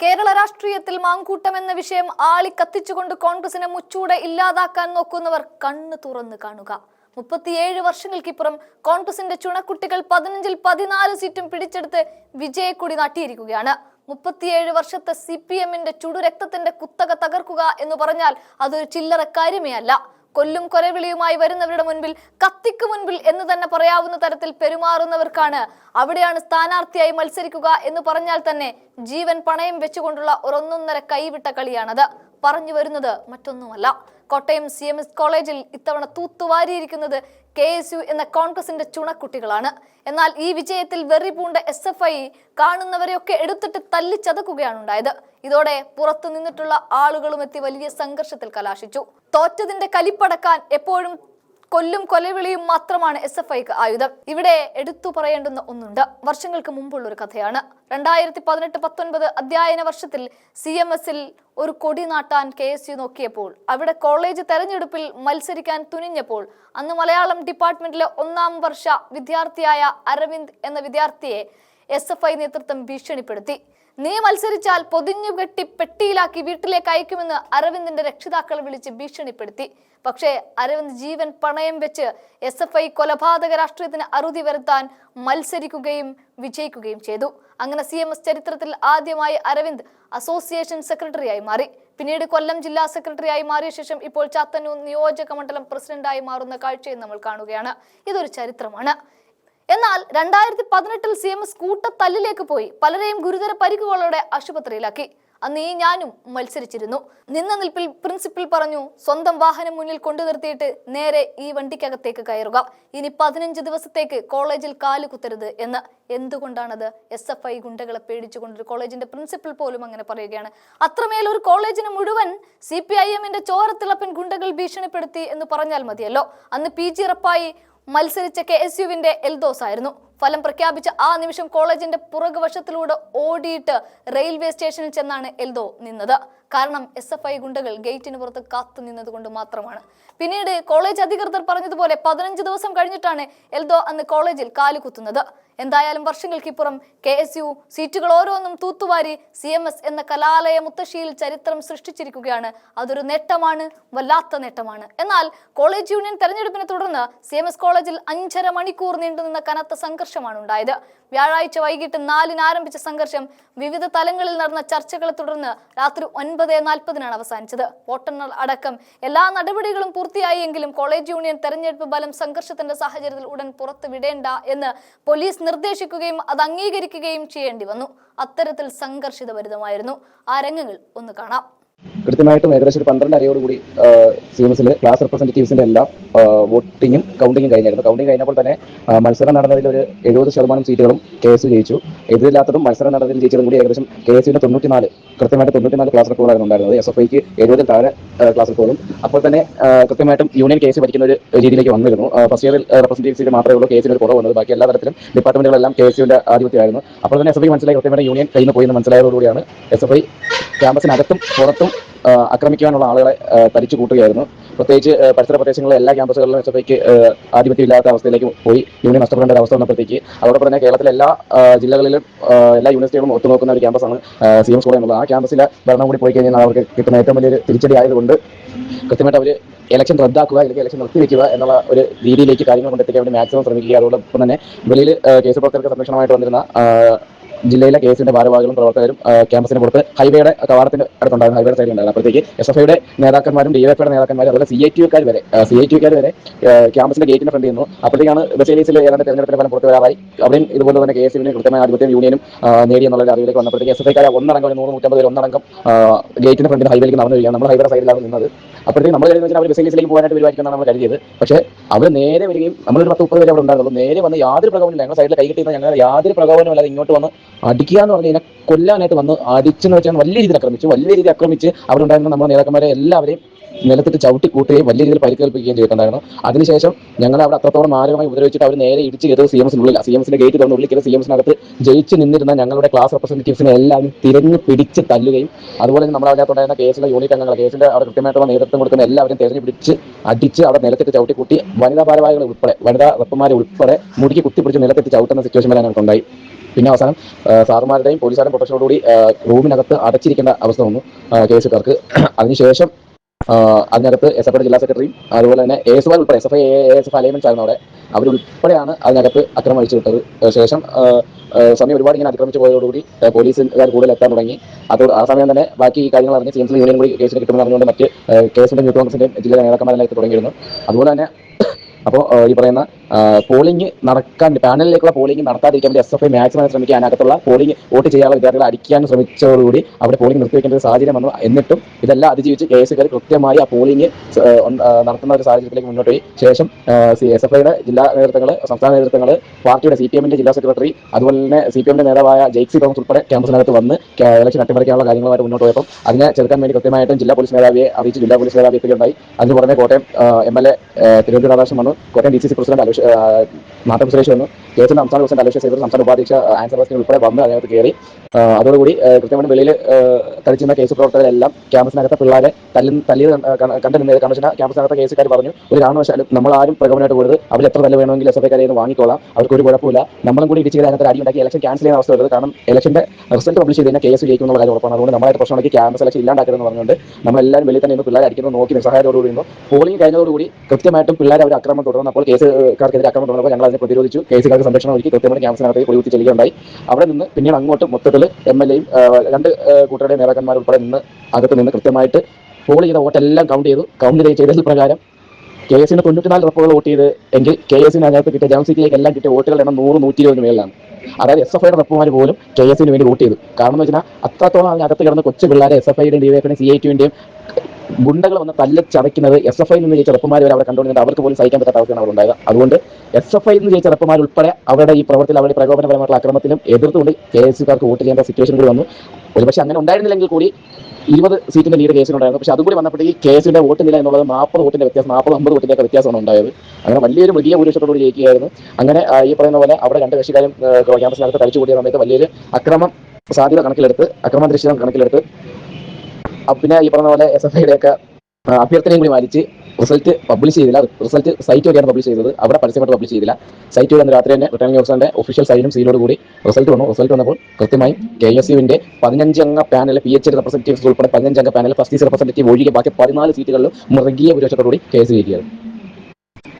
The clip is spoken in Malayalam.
കേരള രാഷ്ട്രീയത്തിൽ മാങ്കൂട്ടം എന്ന വിഷയം ആളി കത്തിച്ചുകൊണ്ട് കോൺഗ്രസിനെ മുച്ചൂടെ ഇല്ലാതാക്കാൻ നോക്കുന്നവർ കണ്ണു തുറന്ന് കാണുക. മുപ്പത്തിയേഴ് വർഷങ്ങൾക്കിപ്പുറം കോൺഗ്രസിന്റെ ചുണക്കുട്ടികൾ പതിനഞ്ചിൽ പതിനാല് സീറ്റും പിടിച്ചെടുത്ത് വിജയക്കൊടി നാട്ടിയിരിക്കുകയാണ്. മുപ്പത്തിയേഴ് വർഷത്തെ സി പി എമ്മിന്റെ ചുടുരക്തത്തിന്റെ കുത്തക തകർക്കുക എന്ന് പറഞ്ഞാൽ അതൊരു ചില്ലറ കാര്യമേ അല്ല കൊല്ലും കൊലവിളിയുമായി വരുന്നവരുടെ മുൻപിൽ കത്തിക്ക് മുൻപിൽ എന്ന് തന്നെ പറയാവുന്ന തരത്തിൽ പെരുമാറുന്നവർക്കാണ് അവിടെയാണ് സ്ഥാനാർത്ഥിയായി മത്സരിക്കുക എന്ന് പറഞ്ഞാൽ തന്നെ ജീവൻ പണയം വെച്ചുകൊണ്ടുള്ള ഒരൊന്നൊന്നര കൈവിട്ട കളിയാണത്. പറഞ്ഞു വരുന്നത് മറ്റൊന്നുമല്ല. കോട്ടയം സി എം എസ് കോളേജിൽ ഇത്തവണ തൂത്തുവാരിയിരിക്കുന്നത് കെ എസ് യു എന്ന കോൺഗ്രസിന്റെ ചുണക്കുട്ടികളാണ്. എന്നാൽ ഈ വിജയത്തിൽ വെറി പൂണ്ട എസ് എഫ് ഐ കാണുന്നവരെയൊക്കെ എടുത്തിട്ട് തല്ലിച്ചതക്കുകയാണ് ഉണ്ടായത് ഇതോടെ പുറത്തു നിന്നിട്ടുള്ള ആളുകളും എത്തി വലിയ സംഘർഷത്തിൽ കലാശിച്ചു. തോറ്റതിന്റെ കലിപ്പടക്കാൻ എപ്പോഴും കൊല്ലും കൊലവിളിയും മാത്രമാണ് എസ് എഫ് ഐക്ക് ആയുധം. ഇവിടെ എടുത്തു പറയേണ്ടുന്ന ഒന്നുണ്ട്. വർഷങ്ങൾക്ക് മുമ്പുള്ള ഒരു കഥയാണ്. രണ്ടായിരത്തി പതിനെട്ട് പത്തൊൻപത് അധ്യയന വർഷത്തിൽ സി എം എസിൽ ഒരു കൊടി നാട്ടാൻ കെ എസ് യു നോക്കിയപ്പോൾ അവിടെ കോളേജ് തെരഞ്ഞെടുപ്പിൽ മത്സരിക്കാൻ തുനിഞ്ഞപ്പോൾ അന്ന് മലയാളം ഡിപ്പാർട്ട്മെന്റിലെ ഒന്നാം വർഷ വിദ്യാർത്ഥിയായ അരവിന്ദ് എന്ന വിദ്യാർത്ഥിയെ എസ് എഫ് ഐ നേതൃത്വം ഭീഷണിപ്പെടുത്തി. നീ മത്സരിച്ചാൽ പൊതിഞ്ഞു കെട്ടി പെട്ടിയിലാക്കി വീട്ടിലേക്ക് അയക്കുമെന്ന് അരവിന്ദിന്റെ രക്ഷിതാക്കൾ വിളിച്ച് ഭീഷണിപ്പെടുത്തി. പക്ഷേ അരവിന്ദ് ജീവൻ പണയം വെച്ച് എസ് എഫ് ഐ കൊലപാതക രാഷ്ട്രീയത്തിന് അറുതി വരുത്താൻ മത്സരിക്കുകയും വിജയിക്കുകയും ചെയ്തു. അങ്ങനെ സി എം എസ് ചരിത്രത്തിൽ ആദ്യമായി അരവിന്ദ് അസോസിയേഷൻ സെക്രട്ടറിയായി മാറി. പിന്നീട് കൊല്ലം ജില്ലാ സെക്രട്ടറിയായി മാറിയ ശേഷം ഇപ്പോൾ ചാത്തന്നൂർ നിയോജക മണ്ഡലം പ്രസിഡന്റായി മാറുന്ന കാഴ്ചയും നമ്മൾ കാണുകയാണ്. ഇതൊരു ചരിത്രമാണ്. എന്നാൽ രണ്ടായിരത്തി പതിനെട്ടിൽ സി എം എസ് കൂട്ടത്തല്ലിലേക്ക് പോയി പലരെയും ഗുരുതര പരിക്കുകളോടെ ആശുപത്രിയിലാക്കി. അന്ന് ഈ ഞാനും മത്സരിച്ചിരുന്നു. നിന്ന നിൽപ്പിൽ പ്രിൻസിപ്പൽ പറഞ്ഞു സ്വന്തം വാഹനം മുന്നിൽ കൊണ്ടു നിർത്തിയിട്ട് നേരെ ഈ വണ്ടിക്കകത്തേക്ക് കയറുക. ഇനി പതിനഞ്ച് ദിവസത്തേക്ക് കോളേജിൽ കാൽ കുത്തരുത് എന്ന്. എന്തുകൊണ്ടാണത്? എസ് എഫ് ഐ ഗുണ്ടകളെ പേടിച്ചുകൊണ്ട് കോളേജിന്റെ പ്രിൻസിപ്പൽ പോലും അങ്ങനെ പറയുകയാണ്. അത്രമേൽ ഒരു കോളേജിന് മുഴുവൻ സി പി ഐ എമ്മിന്റെ ചോരത്തിളപ്പൻ ഗുണ്ടകൾ ഭീഷണിപ്പെടുത്തി എന്ന് പറഞ്ഞാൽ മതിയല്ലോ. അന്ന് പി ജി റപ്പായി മത്സരിച്ച കെ എസ് യുവിന്റെ എൽദോസ് ആയിരുന്നു ഫലം പ്രഖ്യാപിച്ച ആ നിമിഷം കോളേജിന്റെ പുറകുവശത്തിലൂടെ ഓടിയിട്ട് റെയിൽവേ സ്റ്റേഷനിൽ ചെന്നാണ് എൽദോ നിന്നത്. കാരണം എസ് എഫ് ഐ ഗുണ്ടകൾ ഗേറ്റിന് പുറത്ത് കാത്തു നിന്നത് കൊണ്ട് മാത്രമാണ്. പിന്നീട് കോളേജ് അധികൃതർ പറഞ്ഞതുപോലെ പതിനഞ്ച് ദിവസം കഴിഞ്ഞിട്ടാണ് എൽദോ അന്ന് കോളേജിൽ കാലുകുത്തുന്നത് എന്തായാലും വർഷങ്ങൾക്കിപ്പുറം കെ എസ് യു സീറ്റുകൾ ഓരോന്നും തൂത്തുവാരി സി എം എസ് എന്ന കലാലയ മുത്തശ്ശിയിൽ ചരിത്രം സൃഷ്ടിച്ചിരിക്കുകയാണ്. അതൊരു നേട്ടമാണ് വല്ലാത്ത നേട്ടമാണ്. എന്നാൽ കോളേജ് യൂണിയൻ തെരഞ്ഞെടുപ്പിനെ തുടർന്ന് സി എം എസ് കോളേജിൽ അഞ്ചര മണിക്കൂർ നീണ്ടുനിന്ന കനത്ത സംഘർഷമാണ് ഉണ്ടായത്. വ്യാഴാഴ്ച വൈകിട്ട് നാലിന് ആരംഭിച്ച സംഘർഷം വിവിധ തലങ്ങളിൽ നടന്ന ചർച്ചകളെ തുടർന്ന് രാത്രി ഒൻപത് നാൽപ്പതിനാണ് അവസാനിച്ചത്. വോട്ടെണ്ണൽ അടക്കം എല്ലാ നടപടികളും പൂർത്തിയായെങ്കിലും കോളേജ് യൂണിയൻ തെരഞ്ഞെടുപ്പ് ബലം സംഘർഷത്തിന്റെ സാഹചര്യത്തിൽ ഉടൻ പുറത്തുവിടേണ്ട എന്ന് പോലീസ് നിർദ്ദേശിക്കുകയും അത് അംഗീകരിക്കുകയും ചെയ്യേണ്ടി വന്നു. അത്തരത്തിൽ സംഘർഷിതഭരിതമായിരുന്നു ആ രംഗങ്ങൾ ഒന്ന് കാണാം. കൃത്യമായിട്ടും ഏകദേശം ഒരു പന്ത്രണ്ട് അരയോടുകൂടി സി എം എസിലെ ക്ലാസ് റെപ്രസെന്റേറ്റീവ്സിന്റെ എല്ലാം വോട്ടിങ്ങും കൗണ്ടിങ്ങും കഴിഞ്ഞായിരുന്നു കൗണ്ടിങ് കഴിഞ്ഞപ്പോൾ തന്നെ മത്സരം നടന്നതിൽ ഒരു എഴുപത് ശതമാനം സീറ്റുകളും കെ എസ് ജയിച്ചു. എതിരില്ലാത്തതും മത്സരം നടന്നതിൽ ജയിച്ചതും കൂടി ഏകദേശം കെ എസ് യുവിന്റെ തൊണ്ണൂറ്റിനാല് കൃത്യമായിട്ട് തൊണ്ണൂറ്റിനാല് ക്ലാസ് റെക്കോർഡായിരുന്നു ഉണ്ടായിരുന്നത്. എസ് എഫ് ഐക്ക് എഴുപതിൽ താഴെ ക്ലാസ് റെക്കോർഡും അപ്പോൾ തന്നെ കൃത്യമായിട്ടും യൂണിയൻ കേസ് പഠിക്കുന്ന ഒരു രീതിയിലേക്ക് വന്നിരുന്നു. ഫസ്റ്റ് ഇയറിൽ റെപ്രസെന്റേറ്റീവ്സിന് മാത്രമേ ഉള്ളൂ കേസിന് ഒരു കുറവ് വന്നത്. ബാക്കി എല്ലാ തരത്തിലും ഡിപ്പാർട്ട്മെന്റുകളെല്ലാം കെ എസ് യുവിന്റെ ആധിപത്യമായിരുന്നു. അപ്പോൾ തന്നെ എസ് എഫ് ഐ മനസ്സിലായി കൃത്യമായിട്ട് യൂണിയൻ കയ്യിൽ നിന്ന് പോയി എന്ന് മനസ്സിലായതോടുകൂടിയാണ് എസ് എഫ് ഐ ക്യാമ്പസിനകത്തും പുറത്തും ആക്രമിക്കാനുള്ള ആളുകളെ തരിച്ചു കൂട്ടുകയായിരുന്നു. പ്രത്യേകിച്ച് പരിസര പ്രദേശങ്ങളിലെ എല്ലാ ക്യാമ്പസുകളിലും എസ് എഫ് ഐക്ക് ആധിപത്യം ഇല്ലാത്ത അവസ്ഥയിലേക്ക് പോയി. യൂണിയൻ നഷ്ടപ്പെടേണ്ട ഒരു അവസ്ഥ വന്നപ്പോഴത്തേക്ക് അതോടൊപ്പം തന്നെ കേരളത്തിലെ എല്ലാ ജില്ലകളിലും എല്ലാ യൂണിവേഴ്സിറ്റികളും ഒത്തുനോക്കുന്ന ഒരു ക്യാമ്പസാണ് സി എം സ്കൂൾ എന്നുള്ളത്. ആ ക്യാമ്പസിലെ ഭരണം കൂടി പോയി കഴിഞ്ഞാൽ അവർക്ക് കിട്ടുന്ന ഏറ്റവും വലിയൊരു തിരിച്ചടി ആയതുകൊണ്ട് കൃത്യമായിട്ട് അവർ ഇലക്ഷൻ റദ്ദാക്കുക അല്ലെങ്കിൽ ഇലക്ഷൻ നിർത്തിവെക്കുക എന്നുള്ള ഒരു രീതിയിലേക്ക് കാര്യങ്ങൾ കൊണ്ടെത്തിക്കാൻ വേണ്ടി മാക്സിമം ശ്രമിക്കുക. അതോടൊപ്പം തന്നെ വെളിയിൽ കേസ് പ്രവർത്തകർക്ക് സംരക്ഷണമായിട്ട് വന്നിരുന്ന ജില്ലയിലെ കേസിന്റെ ഭാരവാഹികളും പ്രവർത്തകരും ക്യാമ്പസിന് പുറത്ത് ഹൈവേയുടെ കവാടത്തിന്റെ അടുത്തുണ്ടായിരുന്നു ഹൈവേയുടെ സൈഡിൽ ഉണ്ടായിരുന്നു അപ്പോഴത്തേക്ക് എസ് എഫ് ഐയുടെ നേതാക്കന്മാരും ഡി എഫ് ഐയുടെ നേതാക്കന്മാരും അതുപോലെ സി ഐ ടിക്കാർ വരെ സി ഐ ടിക്കാർ വരെ ക്യാമ്പസിന്റെ ഗേറ്റിന് ഫ്രണ്ട് ചെയ്യുന്നു അപ്പോഴത്തേക്കാണ് ബസേലീസിൽ ഏതാണ്ട് തെരഞ്ഞെടുപ്പിന്റെ ഫലം പുറത്തു വരാറായി. അവിടെയും ഇതുപോലെ തന്നെ കെ എസ് യുവിന് കൃത്യമായ ആധിപത്യം യൂണിയനും നേടി എന്നുള്ള അറിവിലേക്ക് വന്നപ്പോഴത്തേക്ക് എസ് എഫ് ഐക്കാരെ ഒന്നടങ്കം ഒരു നൂറ് നൂറ്റമ്പത് ഒന്നടങ്കം ഗേറ്റിന്റെ ഗേറ്റിന് ഫ്രണ്ടിൽ ഹൈവേയിലേക്ക് നടന്നു കഴിയാണ് നമ്മൾ ഹൈവേയുടെ സൈഡിലാണ് നിന്നത്. അപ്പോഴത്തേക്ക് നമ്മൾ കരുതുന്നത് വെച്ചാൽ അവർ ബസേലീസിലേക്ക് പോകാനായിട്ട് വരുമായിരിക്കും നമ്മൾ കരുതിയത്. പക്ഷേ അവർ നേരെ വരികയും ഒരു പത്ത് മുപ്പത് പേര് അവിടെ ഉണ്ടായിരുന്നു. നേരെ വന്ന് യാതൊരു പ്രകോപനമില്ല ഞങ്ങൾ സൈഡിൽ കൈ കിട്ടിയിരുന്ന ഞങ്ങൾ യാതൊരു പ്രകോപനം അല്ലാതെ ഇങ്ങോട്ട് വന്ന് അടിക്കുക എന്ന് പറഞ്ഞാൽ ഇതിനെ കൊല്ലാനായിട്ട് വന്ന് അടിച്ചെന്ന് വെച്ചാൽ വലിയ രീതിയിൽ ആക്രമിച്ചു. വലിയ രീതിയിൽ ആക്രമിച്ച് അവിടെ ഉണ്ടായിരുന്ന നമ്മുടെ നേതാക്കന്മാരെ എല്ലാവരെയും നിലത്തിട്ട് ചവിട്ടി കൂട്ടുകയും വലിയ രീതിയിൽ പരിക്കേൽപ്പിക്കുകയും ചെയ്തിട്ടുണ്ടായിരുന്നു. അതിനുശേഷം ഞങ്ങൾ അവിടെ അത്രത്തോളം മാരകമായി ഉപദ്രവിച്ചിട്ട് അവർ നേരെ ഇടിച്ച് കയറിയത് സി എംസിനുള്ളിൽ സി എംസിന്റെ ഗേറ്റ് തുറന്ന് ഉള്ളിൽ കയറി സി എംസിനകത്ത് ജയിച്ച് നിന്നിരുന്ന ഞങ്ങളുടെ ക്ലാസ് റെപ്രസെന്റേറ്റീവ്സിനെ എല്ലാം തിരഞ്ഞു പിടിച്ച് തല്ലുകയും അതുപോലെ തന്നെ നമ്മുടെ അതിനകത്തുണ്ടായിരുന്ന കേസിലെ യൂണിറ്റ് അംഗങ്ങൾ കേസിന്റെ അവിടെ കൃത്യമായിട്ടുള്ള നേതൃത്വം കൊടുക്കുന്ന എല്ലാവരും തിരഞ്ഞു പിടിച്ച് അടിച്ച് അവിടെ നിലത്തിട്ട് ചവിട്ടി കൂട്ടി വനിതാ ഭാരവാഹികൾ ഉൾപ്പെടെ വനിതാ റപ്പന്മാരെ ഉൾപ്പെടെ മുടിക്ക് കുത്തിപ്പിടിച്ച് നിലത്തിട്ട് ചവിട്ടുന്ന സിറ്റുവേഷൻ വരെ ഞങ്ങൾക്ക് ഉണ്ടായി. പിന്നെ അവസാനം സാറുമാരുടെയും പോലീസുകാരുടെയും പ്രൊട്ടക്ഷനോടുകൂടി റൂമിനകത്ത് അടച്ചിരിക്കേണ്ട അവസ്ഥ വന്നു കേസുകാർക്ക്. അതിനുശേഷം അതിനകത്ത് എസ് എഫ് ജില്ലാ സെക്രട്ടറിയും അതുപോലെ തന്നെ എ എസ് ഉൾപ്പെടെ S F A S F alignment ആയിരുന്നു അവിടെ. അവരുൾപ്പെടെയാണ് അതിനകത്ത് അക്രമം അഴിച്ചു വിട്ടത്. ശേഷം സമയം ഒരുപാട് ഇങ്ങനെ അതിക്രമിച്ചു പോയതോടുകൂടി പോലീസുകാർ കൂടുതൽ എത്താൻ തുടങ്ങി. അതോട് ആ സമയം തന്നെ ബാക്കി ഈ കാര്യങ്ങൾ അറിഞ്ഞ് സി എം സി യൂണിയൻ കൂടി കേസിന് കിട്ടുമെന്ന് അറിഞ്ഞുകൊണ്ട് മറ്റ് കേസിന്റെ യൂത്ത് കോൺഗ്രസിന്റെയും ജില്ലാ നേതാക്കന്മാരെല്ലാം എത്തി തുടങ്ങിയിരുന്നു. അതുപോലെ തന്നെ അപ്പോൾ ഈ പറയുന്ന പോളിംഗ് നടക്കാൻ പാനലിലേക്കുള്ള പോളിംഗ് നടത്താതിരിക്കാൻ വേണ്ടി എസ് എഫ് ഐ മാക്സിമം ശ്രമിക്കുക. അതിനകത്തുള്ള പോളിംഗ് വോട്ട് ചെയ്യാനുള്ള വിദ്യാർത്ഥികളെ അടിക്കാൻ ശ്രമിച്ചതോടുകൂടി അവിടെ പോളിംഗ് നിർത്തിവെക്കേണ്ട ഒരു സാഹചര്യം വന്നു. എന്നിട്ടും ഇതെല്ലാം അതിജീവിച്ച് കെ എസ് കൃത്യമായി ആ പോളിംഗ് നടത്തുന്ന ഒരു സാഹചര്യത്തിലേക്ക് മുന്നോട്ട് പോയി. ശേഷം എസ് എഫ് ഐയുടെ ജില്ലാ നേതൃത്വങ്ങൾ സംസ്ഥാന നേതൃത്വങ്ങൾ പാർട്ടിയുടെ സി പി എമ്മിന്റെ ജില്ലാ സെക്രട്ടറി അതുപോലെ തന്നെ സി പി എമ്മിന്റെ നേതാവായ ജെയ്ക്സി തോമസ് ഉൾപ്പെടെ ക്യാമ്പസിനകത്ത് വന്ന് ഇലക്ഷൻ അട്ടിമറിക്കാനുള്ള കാര്യങ്ങളുമായിട്ട് മുന്നോട്ട് പോയപ്പോൾ അതിനെ ചെറുക്കാൻ വേണ്ടി കൃത്യമായിട്ടും ജില്ലാ പോലീസ് മേധാവിയെ അറിയിച്ച് ജില്ലാ പോലീസ് മേധാവി എത്തുകയുണ്ടായി അതിന് പുറമെ Kottayam M L A Thiruvananthapuram ആകാശം വന്നു. Kottayam D C C president Alosh Madhav Suresh വന്നു. കെ എസ് സംസ്ഥാന പ്രസിഡന്റ് അലോഷ് സേവർ സംസ്ഥാന ഉപാധ്യക്ഷ ആൻസർ ബസ്റ്റിൻ ഉൾപ്പെടെ വന്ന് അതിനകത്ത് കയറി അതോടുകൂടി കൃത്യമായിട്ട് വെളിയിൽ തളിച്ചിരുന്ന കേസ് പ്രവർത്തകരെല്ലാം ക്യാമ്പസിനകത്തെ പിള്ളേരെ തല്ലി തല്ലിയത് കണ്ട- നിന്നത് ക്യാമ്പസിനകത്തെ കേസുകാർ പറഞ്ഞു ഒരു കാരണവശാലും നമ്മൾ ആരും പ്രകോപനമായിട്ട് കൊടുത്ത് അവർ എത്ര തല്ല വേണമെങ്കിലും എസ് എഫ് ഐക്കാരെ വാങ്ങിക്കോളാം. അവർക്ക് ഒരു കുഴപ്പമില്ല. നമ്മളും കൂടി ഇടിച്ച് അതിനകത്ത് അടി ഉണ്ടാക്കി ഇലക്ഷൻ ക്യാൻസൽ ചെയ്യുന്ന അവസ്ഥ വരുന്നത് കാരണം ഇലക്ഷന്റെ റിസൾട്ട് പബ്ലിഷ് ചെയ്ത് കേസ് ജയിക്കുന്നുള്ള കാര്യം ഉറപ്പാണ്. അതുകൊണ്ട് നമ്മളായിട്ട് പ്രശ്നമാക്കി ക്യാമ്പസ് ഇലക്ഷൻ ഇല്ലാണ്ടാക്കരുതെന്ന് പറഞ്ഞുകൊണ്ട് നമ്മളെല്ലാവരും വെളിയിൽ തന്നെ ഇന്ന് അടിക്കുന്നത് നോക്കി നിസ്സഹായതോടുകൂടി പോളിംഗ് കഴിഞ്ഞതോടുകൂടി കൃത്യമായിട്ടും പിള്ളേർ അവർ അക്രമം തുടർന്നു അപ്പോൾ കേസുകാർക്കെതിരെ അക്രമം തുടർന്നപ്പോൾ ഞങ്ങൾ അതിനെ പ്രതിരോധിച്ചു. കേസുകാർക്ക് സംരക്ഷണം ഒരുക്കി കൃത്യമായി ക്യാമ്പസിനകത്തേക്ക് പൊളിവുത്തി ചെല്ലുകയുണ്ടായി. അവിടെ നിന്ന് പിന്നീട് അങ്ങോട്ട് മൊത്തത്തിൽ എം എൽ എയും രണ്ട് കൂട്ടരുടെ നേതാക്കന്മാർ ഉൾപ്പെടെ നിന്ന് അകത്ത് നിന്ന് കൃത്യമായിട്ട് പോൾ ചെയ്ത വോട്ടെല്ലാം കൗണ്ട് ചെയ്തു. കൗണ്ട് ചെയ്തതിൽ പ്രകാരം കെ എസിന് തൊണ്ണൂറ്റിനാല് റപ്പുകൾ വോട്ട് ചെയ്ത് എങ്കിൽ കെ എസിന് അതിനകത്ത് കിട്ടിയ ജനറൽ സീറ്റിലേക്ക് എല്ലാം കിട്ടിയ വോട്ടുകളുടെ എണ്ണം നൂറ് നൂറ്റി ഇരുപതിന് മേളിലാണ്. അതായത് എസ് എഫ് ഐയുടെ റപ്പുമാർ പോലും കെ എസിന് വേണ്ടി വോട്ട് ചെയ്തു. കാരണം എന്ന് വെച്ചാൽ അത്രത്തോളം അതിനകത്ത് കിടന്ന കൊച്ചു പിള്ളേരെ എസ് എഫ് ഐയുടെയും ഡി വൈ എഫിന്റെയും സി ഐ ടിയുടെയും ഗുണ്ടകൾ വന്ന് തല്ല് ചതയ്ക്കുന്നത് എസ് എഫ് ഐയിൽ നിന്ന് ജയിച്ച ചെറുപ്പമാർ വരെ അവിടെ കണ്ടുകൊണ്ടിരുന്നത് അവർക്ക് പോലും സഹിക്കാൻ പറ്റാത്ത അവസ്ഥയാണ് അവിടെ ഉണ്ടായത്. അതുകൊണ്ട് എസ് എഫ് ഐയിൽ നിന്ന് ജയിച്ച ചെറുപ്പമാർ ഉൾപ്പെടെ അവരുടെ ഈ പ്രവർത്തി അവരുടെ പ്രകോപനപരമായിട്ടുള്ള അക്രമത്തിലും എതിർത്തുകൊണ്ട് കെ എസ് സിക്കാർക്ക് വോട്ട് ചെയ്യേണ്ട സിറ്റുവേഷൻ കൂടി വന്നു. ഒരുപക്ഷെ അങ്ങനെ ഉണ്ടായിരുന്നില്ലെങ്കിൽ കൂടി ഇരുപത് സീറ്റിന്റെ ലീഡ് കേസിനുണ്ടായിരുന്നു പക്ഷെ അതുകൂടി ഈ കേസിന്റെ വോട്ട് നില എന്നുള്ളത് നാൽപ്പത് വോട്ടിന്റെ വ്യത്യാസം നാൽപ്പത് അമ്പത് വോട്ടിന്റെ വ്യത്യാസമാണ് ഉണ്ടായത്. അങ്ങനെ വലിയൊരു വലിയ ഭൂരിപക്ഷത്തോട് ജയിക്കുകയായിരുന്നു. അങ്ങനെ ഈ പറയുന്ന പോലെ അവിടെ രണ്ട് കക്ഷിക്കാരും ക്യാമ്പസിനകത്ത് തളിച്ചു കൂടിയ സമയത്ത് വലിയൊരു അക്രമം സാധ്യത കണക്കിലെടുത്ത് അക്രമ ദൃശ്യം കണക്കിലെടുത്ത് പിന്നെ ഈ പറഞ്ഞ പോലെ എസ് എഫ് ഐയുടെ ഒക്കെ അഭ്യർത്ഥനയും കൂടി മാനിച്ച് റിസൾട്ട് പബ്ലിഷ് ചെയ്തില്ല. റിസൾട്ട് സൈറ്റ് വഴിയാണ് പബ്ലിഷ് ചെയ്തത്. അവിടെ പരസ്യമായിട്ട് പബ്ലിഷ് ചെയ്തില്ല. സൈറ്റ് വഴി രാത്രി തന്നെ റിട്ടേണിംഗ് ഓഫീസറിന്റെ ഒഫീഷ്യൽ സൈനും സീലോട് കൂടി റിസൾട്ട് വന്നു. റിസൾട്ട് വന്നപ്പോൾ കൃത്യമായി കെ എസ് യുവിന്റെ പതിനഞ്ചംഗ പാനൽ പി എച്ച് റെപ്രസെന്റേറ്റീവ്സ് ഉൾപ്പെടെ പതിനഞ്ചംഗ പാനൽ ഫസ്റ്റ് റെപ്രസെന്റേറ്റീവ് ഒഴികെ ബാക്കി പതിനാല് സീറ്റുകളിലും മൃഗീയ വിരോധത്തോടുകൂടി കെ എസ് ജയിക്കുകയായിരുന്നു